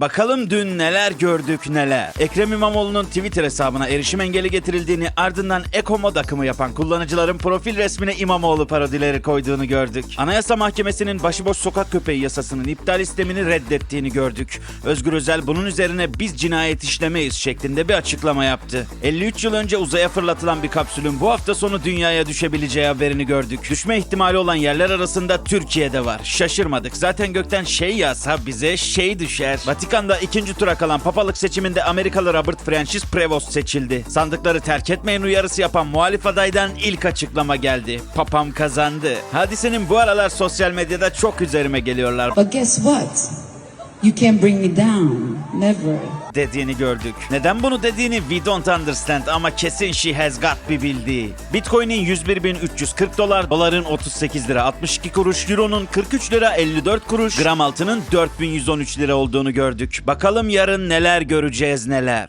Bakalım dün neler gördük neler. Ekrem İmamoğlu'nun Twitter hesabına erişim engeli getirildiğini ardından Ekomod akımı yapan kullanıcıların profil resmine İmamoğlu parodileri koyduğunu gördük. Anayasa Mahkemesi'nin başıboş sokak köpeği yasasının iptal istemini reddettiğini gördük. Özgür Özel bunun üzerine biz cinayet işlemeyiz şeklinde bir açıklama yaptı. 53 yıl önce uzaya fırlatılan bir kapsülün bu hafta sonu dünyaya düşebileceği haberini gördük. Düşme ihtimali olan yerler arasında Türkiye'de var. Şaşırmadık. Zaten gökten şey yağsa bize şey düşer. Vatikan'da ikinci tura kalan papalık seçiminde Amerikalı Robert Francis Prevost seçildi. Sandıkları terk etmeyin uyarısı yapan muhalif adaydan ilk açıklama geldi. Papam kazandı. Hadisenin bu aralar sosyal medyada çok üzerime geliyorlar But guess what? You can't bring me down. Never. Dediğini gördük. Neden bunu dediğini we don't understand ama kesin she has got bir bildiği. Bitcoin'in 101.340 dolar, doların 38 lira 62 kuruş, euronun 43 lira 54 kuruş, gram altının 4113 lira olduğunu gördük. Bakalım yarın neler göreceğiz neler.